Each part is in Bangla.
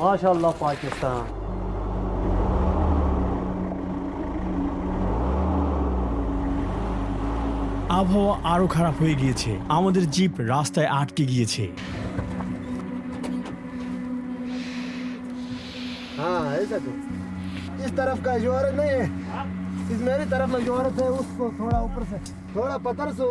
মাশাআল্লাহ পাকিস্তান আবহাওয়া আরো খারাপ হয়ে গিয়েছে আমাদের জিপ রাস্তায় আটকে গিয়েছে हाँ ऐसा तो इस तरफ का जोहरत नहीं है इस मेरी तरफ में जोहरत है उसको थोड़ा ऊपर से थोड़ा पत्थर से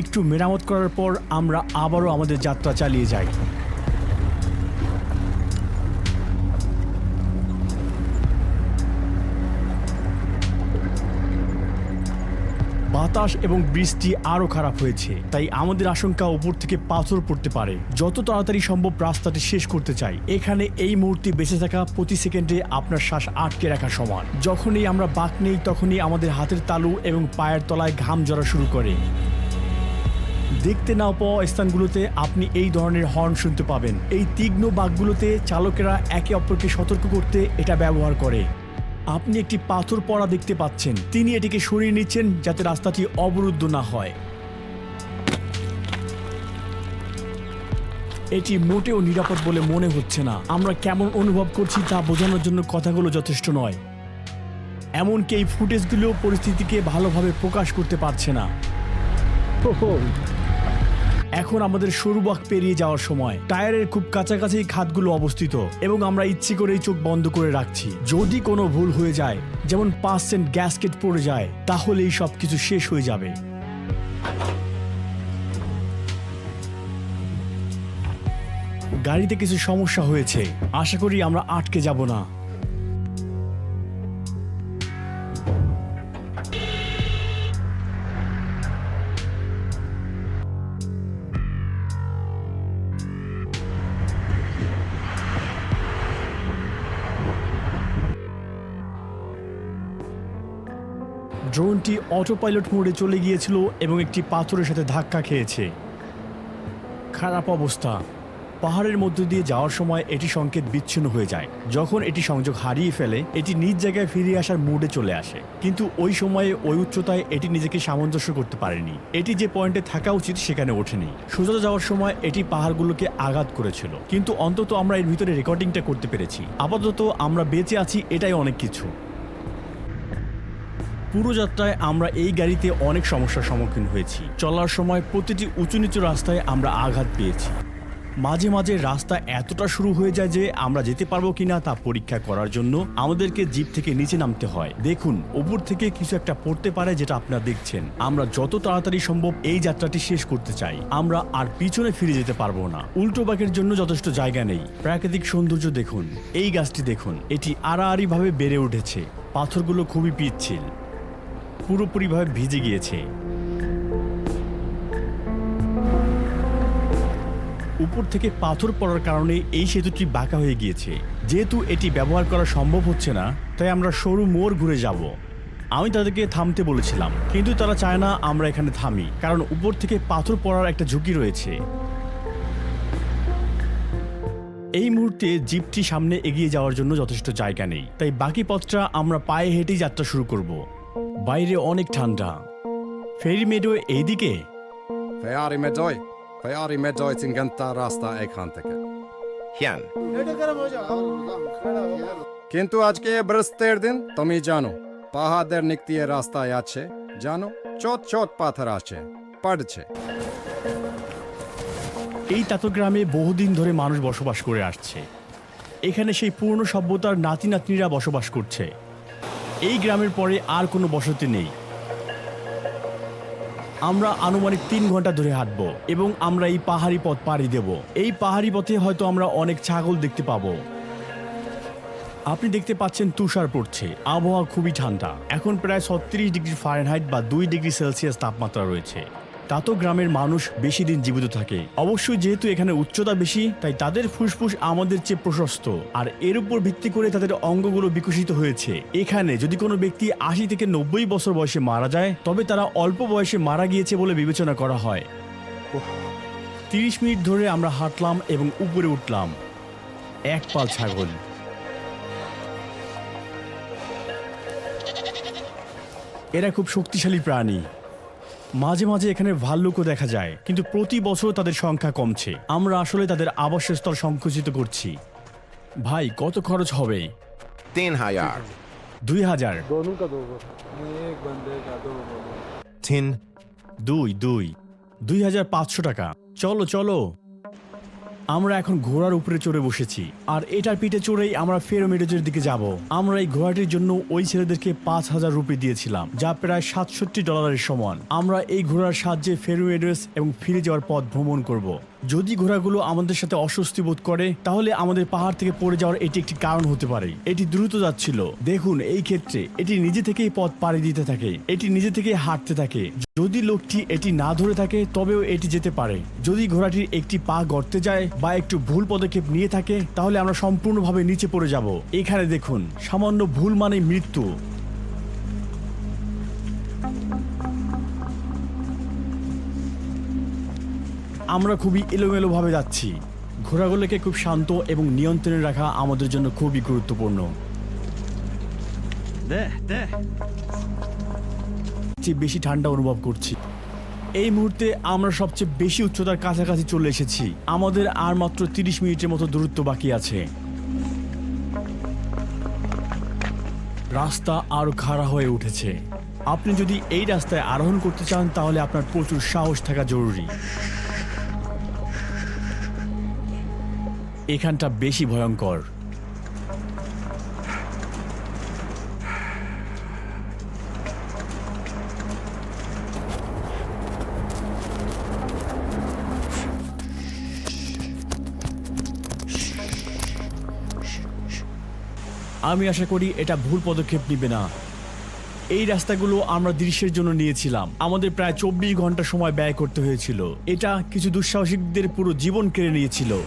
একটু মেরামত করার পর আমরা আবারও আমাদের যাত্রা চালিয়ে যাই। বাতাস এবং বৃষ্টি আরও খারাপ হয়েছে। তাই আমাদের আশঙ্কা উপর থেকে পাথর পড়তে পারে। যত তাড়াতাড়ি সম্ভব রাস্তাটি শেষ করতে চাই। এখানে এই মুহূর্তে বেঁচে থাকা প্রতি সেকেন্ডে আপনার শ্বাস আটকে রাখা সমান। যখনই আমরা বাঁক নেই, তখনই আমাদের হাতের তালু এবং পায়ের তলায় ঘাম জড়া শুরু করে। দেখতে না পাওয়া স্থানগুলোতে আপনি এই ধরনের হর্ন শুনতে পাবেন। এই তীক্ষ্ণ বাঘগুলোতে চালকেরা একে অপরকে সতর্ক করতে এটা ব্যবহার করে। আপনি একটি পাথর পড়া দেখতে পাচ্ছেন। তিনি এটিকে সরিয়ে নিচ্ছেন যাতে রাস্তাটি অবরুদ্ধ না হয়। এটি মোটেও নিরাপদ বলে মনে হচ্ছে না। আমরা কেমন অনুভব করছি তা বোঝানোর জন্য কথাগুলো যথেষ্ট নয়। এমনকি এই ফুটেজগুলো পরিস্থিতিকে ভালোভাবে প্রকাশ করতে পারছে না। এখন আমাদের সরু বাঁক পেরিয়ে যাওয়ার সময়। টায়ারের খুব কাছাকাছি খাতগুলো অবস্থিত এবং আমরা ইচ্ছে করেই চোখ বন্ধ করে রাখছি। যদি কোনো ভুল হয়ে যায়, যেমন পাঁচ সেন্ট গ্যাসকেট পড়ে যায়, তাহলেই সব কিছু শেষ হয়ে যাবে। গাড়িতে কিছু সমস্যা হয়েছে। আশা করি আমরা আটকে যাব না। ড্রোনটি অটো পাইলট মোডে চলে গিয়েছিল এবং একটি পাথরের সাথে ধাক্কা খেয়েছে। খারাপ অবস্থা। পাহাড়ের মধ্য দিয়ে যাওয়ার সময় এটি সংকেত বিচ্ছিন্ন হয়ে যায়। যখন এটি সংযোগ হারিয়ে ফেলে, এটি নিজ জায়গায় ফিরে আসার মুডে চলে আসে। কিন্তু ওই সময়ে ওই উচ্চতায় এটি নিজেকে সামঞ্জস্য করতে পারেনি। এটি যে পয়েন্টে থাকা উচিত সেখানে ওঠেনি। সোজা যাওয়ার সময় এটি পাহাড়গুলোকে আঘাত করেছিল। কিন্তু অন্তত আমরা এর ভিতরে রেকর্ডিংটা করতে পেরেছি। আপাতত আমরা বেঁচে আছি এটাই অনেক কিছু। পুরো যাত্রায় আমরা এই গাড়িতে অনেক সমস্যার সম্মুখীন হয়েছি। চলার সময় প্রতিটি উঁচু নিচু রাস্তায় আমরা আঘাত পেয়েছি। মাঝে মাঝে রাস্তা এতটা শুরু হয়ে যায় যে আমরা যেতে পারব কিনা তা পরীক্ষা করার জন্য আমাদেরকে জিপ থেকে নিচে নামতে হয়। দেখুন, ওপর থেকে কিছু একটা পড়তে পারে যেটা আপনারা দেখছেন। আমরা যত তাড়াতাড়ি সম্ভব এই যাত্রাটি শেষ করতে চাই। আমরা আর পিছনে ফিরে যেতে পারব না। উল্টো বাঁকের জন্য যথেষ্ট জায়গা নেই। প্রাকৃতিক সৌন্দর্য দেখুন। এই গাছটি দেখুন। এটি আড়াআড়ি ভাবে বেড়ে উঠেছে। পাথরগুলো খুবই পিচ্ছিল। পুরোপুরিভাবে ভিজে গিয়েছে। উপর থেকে পাথর পড়ার কারণে এই সেতুটি বাঁকা হয়ে গিয়েছে। যেহেতু এটি ব্যবহার করা সম্ভব হচ্ছে না, তাই আমরা সরু মোড় ঘুরে যাব। আমি তাদেরকে থামতে বলেছিলাম, কিন্তু তারা চায় না আমরা এখানে থামি, কারণ উপর থেকে পাথর পড়ার একটা ঝুঁকি রয়েছে। এই মুহূর্তে জিপটি সামনে এগিয়ে যাওয়ার জন্য যথেষ্ট জায়গা নেই, তাই বাকি পথটা আমরা পায়ে হেঁটেই যাত্রা শুরু করব। বাইরে অনেক ঠান্ডা। ফেরি মেডোয় এইদিকে? ফেয়ারি মেডোয় ফেয়ারি মেডোয় চিঙ্গান্তা রাস্তা এখান থেকে। কিন্তু আজকে বৃহস্পতির দিন তুমি জানো পাহাড়ের নিকটে রাস্তায় আছে জানো চোট চোট পাথর আছে পড়ছে। এই গ্রামে বহুদিন ধরে মানুষ বসবাস করে আসছে। এখানে সেই পুরনো সভ্যতার নাতি নাতনিরা বসবাস করছে। এই গ্রামের পরে আর কোনো বসতি নেই। আমরা আনুমানিক তিন ঘণ্টা ধরে হাঁটব এবং আমরা এই পাহাড়ি পথ পাড়ি দেব। এই পাহাড়ি পথে হয়তো আমরা অনেক ছাগল দেখতে পাবো। আপনি দেখতে পাচ্ছেন তুষার পড়ছে। আবহাওয়া খুবই ঠান্ডা। এখন প্রায় ছত্রিশ ডিগ্রি ফারেনহাইট বা দুই ডিগ্রি সেলসিয়াস তাপমাত্রা রয়েছে। তাতো গ্রামের মানুষ বেশি দিন জীবিত থাকে। অবশ্যই যেহেতু এখানে উচ্চতা বেশি, তাই তাদের ফুসফুস আমাদের চেয়ে প্রশস্ত। আর এর উপর ভিত্তি করে তাদের অঙ্গগুলো বিকশিত হয়েছে। এখানে যদি কোনো ব্যক্তি আশি থেকে নব্বই বছর বয়সে মারা যায়, তবে তারা অল্প বয়সে মারা গিয়েছে বলে বিবেচনা করা হয়। তিরিশ মিনিট ধরে আমরা হাঁটলাম এবং উপরে উঠলাম। এক পাল ছাগল। এরা খুব শক্তিশালী প্রাণী। মাঝে মাঝে এখানে ভাল্লুকও দেখা যায় কিন্তু প্রতি বছর তাদের সংখ্যা কমছে। আমরা আসলে তাদের আবাসস্থল সংকুচিত করছি। ভাই কত খরচ হবে? তিন হাজার। দুই হাজার। তিন দুই দুই। দুই হাজার পাঁচশো টাকা। চলো চলো। আমরা এখন ঘোড়ার উপরে চড়ে বসেছি। আর এটার পিঠে চড়েই আমরা ফেরোমেডোজের দিকে যাব। আমরা এই ঘোড়াটির জন্য ওই ছেলেদেরকে পাঁচ হাজার রুপি দিয়েছিলাম, যা প্রায় সাতষট্টি ডলারের সমান। আমরা এই ঘোড়ার সাহায্যে ফেরোমেডোস এবং ফিরে যাওয়ার পথ ভ্রমণ করব। যদি ঘোড়াগুলো আমাদের সাথে অস্বস্তি বোধ করে, তাহলে আমাদের পাহাড় থেকে পড়ে যাওয়ার এটি একটি কারণ হতে পারে। এটি দ্রুত যাচ্ছিল। দেখুন, এই ক্ষেত্রে এটি নিজে থেকেই পথ পাড়ি দিতে থাকে। এটি নিজে থেকেই হাঁটতে থাকে। যদি লোকটি এটি না ধরে থাকে, তবেও এটি যেতে পারে। যদি ঘোড়াটির একটি পা গড়তে যায় বা একটু ভুল পদক্ষেপ নিয়ে থাকে, তাহলে আমরা সম্পূর্ণভাবে নিচে পড়ে যাব। এখানে দেখুন, সামান্য ভুল মানে মৃত্যু। আমরা খুবই এলোমেলোভাবে যাচ্ছি। ঘোড়াগুলোকে খুব শান্ত এবং নিয়ন্ত্রণে রাখা আমাদের জন্য খুবই গুরুত্বপূর্ণ। বেশি ঠান্ডা অনুভব করছি। এই মুহূর্তে আমরা সবচেয়ে বেশি উচ্চতার কাছাকাছি চলে এসেছি। আমাদের আর মাত্র তিরিশ মিনিটের মতো দূরত্ব বাকি আছে। রাস্তা আরও খাড়া হয়ে উঠেছে। আপনি যদি এই রাস্তায় আরোহণ করতে চান তাহলে আপনার প্রচুর সাহস থাকা জরুরি। এখানটা বেশি ভয়ঙ্কর। আমি আশা করি এটা ভুল পদক্ষেপ নিবে না। এই রাস্তাগুলো আমরা দৃশ্যের জন্য নিয়েছিলাম। আমাদের প্রায় চব্বিশ ঘণ্টা সময় ব্যয় করতে হয়েছিল। এটা কিছু দুঃসাহসিকদের পুরো জীবন কেড়ে নিয়েছিল।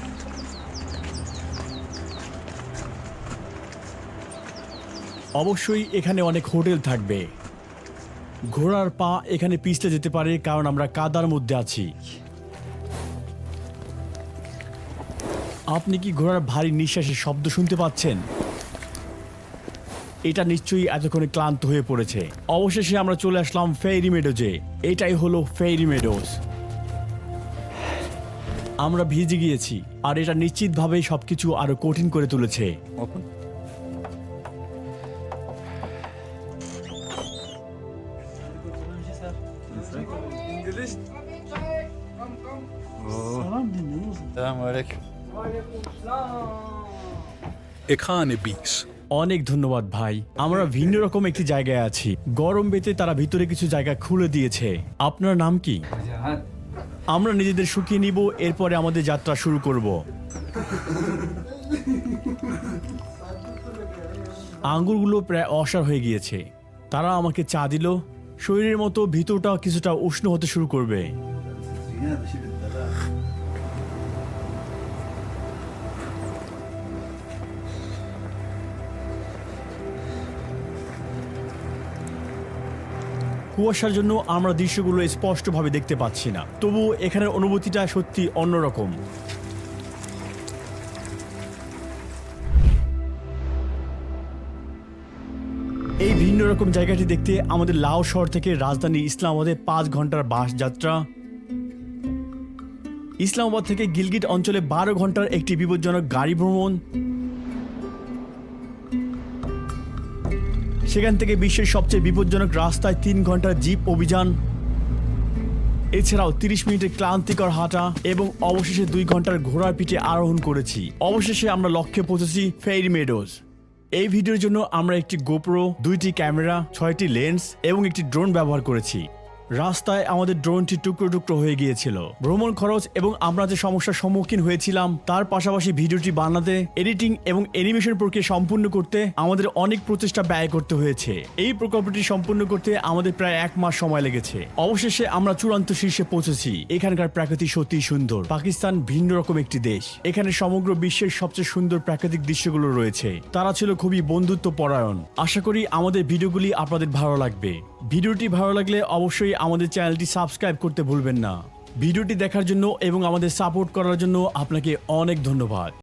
অবশ্যই এখানে অনেক হোটেল থাকবে। ঘোড়ার পা এখানে পিছলে যেতে পারে, কারণ আমরা কাদার মধ্যে আছি। আপনি কি ঘোড়ার ভারী নিঃশ্বাসের শব্দ শুনতে পাচ্ছেন? এটা নিশ্চয়ই এতক্ষণে ক্লান্ত হয়ে পড়েছে। অবশেষে আমরা চলে আসলাম ফেরি মেডোজে। এটাই হলো ফেরি মেডোজ। আমরা ভিজে গিয়েছি, আর এটা নিশ্চিতভাবেই সবকিছু আরও কঠিন করে তুলেছে। এখানে বিষ অনেক ধন্যবাদ ভাই। আমরা ভিন্ন রকম একটি জায়গায় আছি। গরম বেতে তারা ভিতরে কিছু জায়গা খুলে দিয়েছে। আপনার নাম কি? আমরা নিজেদের শুকিয়ে নিব এরপরে আমাদের যাত্রা শুরু করব। আঙ্গুরগুলো প্রায় অসার হয়ে গিয়েছে। তারা আমাকে চা দিল। শরীরের মতো ভিতরটা কিছুটা উষ্ণ হতে শুরু করবে। কুয়াশার জন্য আমরা দৃশ্যগুলো স্পষ্টভাবে দেখতে পাচ্ছি না। তবু এখানের অনুভূতিটা সত্যি অন্যরকম। এই ভিন্ন রকম জায়গাটি দেখতে আমাদের লাও শহর থেকে রাজধানী ইসলামাবাদে পাঁচ ঘণ্টার বাস যাত্রা। ইসলামাবাদ থেকে গিলগিট অঞ্চলে বারো ঘণ্টার একটি বিপজ্জনক গাড়ি ভ্রমণ। সেখান থেকে বিশ্বের সবচেয়ে বিপজ্জনক রাস্তায় তিন ঘণ্টার জিপ অভিযান। এছাড়াও তিরিশ মিনিটের ক্লান্তিকর হাঁটা এবং অবশেষে দুই ঘণ্টার ঘোড়ার পিঠে আরোহণ করেছি। অবশেষে আমরা লক্ষ্যে পৌঁছেছি ফেরি মেডোজ। এই ভিডিওর জন্য আমরা একটি গোপ্রো, দুইটি ক্যামেরা, ছয়টি লেন্স এবং একটি ড্রোন ব্যবহার করেছি। রাস্তায় আমাদের ড্রোনটি টুকরো টুকরো হয়ে গিয়েছিল। ভ্রমণ খরচ এবং আমরা যে সমস্যার সম্মুখীন হয়েছিলাম, তার পাশাপাশি ভিডিওটি বানাতে, এডিটিং এবং অ্যানিমেশন প্রক্রিয়া সম্পূর্ণ করতে আমাদের অনেক প্রচেষ্টা ব্যয় করতে হয়েছে। এই প্রকল্পটি সম্পূর্ণ করতে আমাদের প্রায় এক মাস সময় লেগেছে। অবশেষে আমরা চূড়ান্ত শীর্ষে পৌঁছেছি। এখানকার প্রাকৃতিক সত্যি সুন্দর। পাকিস্তান ভিন্ন রকম একটি দেশ। এখানে সমগ্র বিশ্বের সবচেয়ে সুন্দর প্রাকৃতিক দৃশ্যগুলো রয়েছে। তারা ছিল খুবই বন্ধুত্ব পরায়ণ আশা করি আমাদের ভিডিওগুলি আপনাদের ভালো লাগবে। ভিডিওটি ভালো লাগলে অবশ্যই আমাদের চ্যানেলটি সাবস্ক্রাইব করতে ভুলবেন না। ভিডিওটি দেখার জন্য এবং আমাদের সাপোর্ট করার জন্য আপনাকে অনেক ধন্যবাদ।